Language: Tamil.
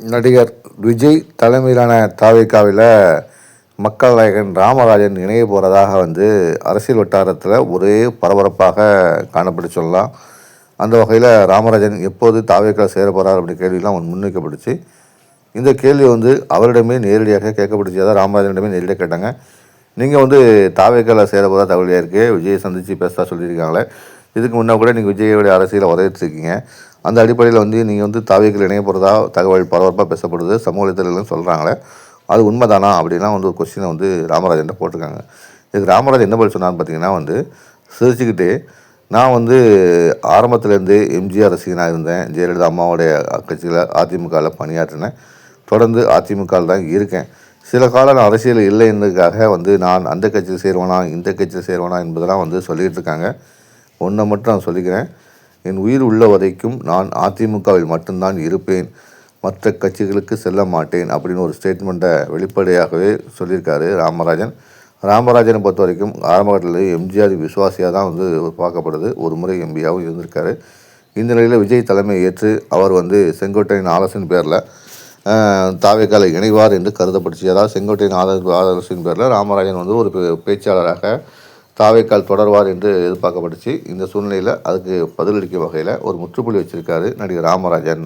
நடிகர் விஜய் தலைமையிலான தாவேக்காவில் மக்கள் நாயகன் ராமராஜன் இணைய போகிறதாக வந்து அரசியல் வட்டாரத்தில் ஒரே பரபரப்பாக காணப்பட்டு சொல்லலாம். அந்த வகையில் ராமராஜன் எப்போது தாவேக்கா சேர போகிறார் அப்படி கேள்விலாம் அவன் முன்வைக்கப்பட்டுச்சு. இந்த கேள்வி வந்து அவரிடமே நேரடியாக கேட்கப்பட்டுச்சு. அதாவது ராமராஜனிடமே நேரடியாக கேட்டாங்க. நீங்கள் வந்து தாவேக்காவில் சேர போகிறதா தகவலியாக இருக்குது விஜயை சந்தித்து பேசுகிறா சொல்லியிருக்காங்களே. இதுக்கு முன்னே கூட நீங்கள் விஜயோடைய அரசியலை வரவேற்றிருக்கீங்க அந்த அடிப்படையில் வந்து நீங்கள் வந்து தாவியர்கள் இணைய போகிறதா தகவல் பரபரப்பாக பேசப்படுது. சமூக சொல்கிறாங்களே அது உண்மைதானா அப்படின்னா வந்து ஒரு கொஸ்டினை வந்து ராமராஜன் போட்டிருக்காங்க. இதுக்கு ராமராஜ் என்ன பதில் சொன்னான்னு பார்த்தீங்கன்னா வந்து சிரிச்சுக்கிட்டு நான் வந்து ஆரம்பத்துலேருந்து எம்ஜிஆர் ரசிகனாக இருந்தேன். ஜெயலலிதா அம்மாவுடைய கட்சியில் அதிமுகவில் பணியாற்றினேன். தொடர்ந்து அதிமுகவில் தான் இருக்கேன். சில காலம் நான் அரசியல் இல்லைன்றதுக்காக வந்து நான் அந்த கட்சியில் சேருவேனா இந்த கட்சியில் சேருவேனா என்பதெல்லாம் வந்து சொல்லிகிட்டு இருக்காங்க. ஒன்றை மட்டும் நான் சொல்லிக்கிறேன். என் உயிர் உள்ள வரைக்கும் நான் அதிமுகவில் மட்டும்தான் இருப்பேன். மற்ற கட்சிகளுக்கு செல்ல மாட்டேன் அப்படின்னு ஒரு ஸ்டேட்மெண்ட்டை வெளிப்படையாகவே சொல்லியிருக்காரு ராமராஜன். ராமராஜனை பொறுத்த வரைக்கும் ஆரம்பகட்டத்தில் எம்ஜிஆர் விசுவாசியாக தான் வந்து பார்க்கப்படுது. ஒரு முறை எம்பியாகவும் இருந்திருக்காரு. இந்த நிலையில் விஜய் தலைமை ஏற்று அவர் வந்து செங்கோட்டையின் ஆலோசனை பேரில் தாவேக்கால இணைவார் என்று கருதப்பட்டுச்சு. அதாவது செங்கோட்டையின் ஆலோசனை ஆலோசனை பேரில் ராமராஜன் வந்து ஒரு பே- பேச்சாளராக தாவேக்கால் தொடர்வார் என்று எதிர்பார்க்கப்பட்டுச்சு. இந்த சூழ்நிலையில் அதுக்கு பதிலளிக்கும் வகையில் ஒரு முற்றுப்புள்ளி வச்சுருக்காரு நடிகர் ராமராஜன்.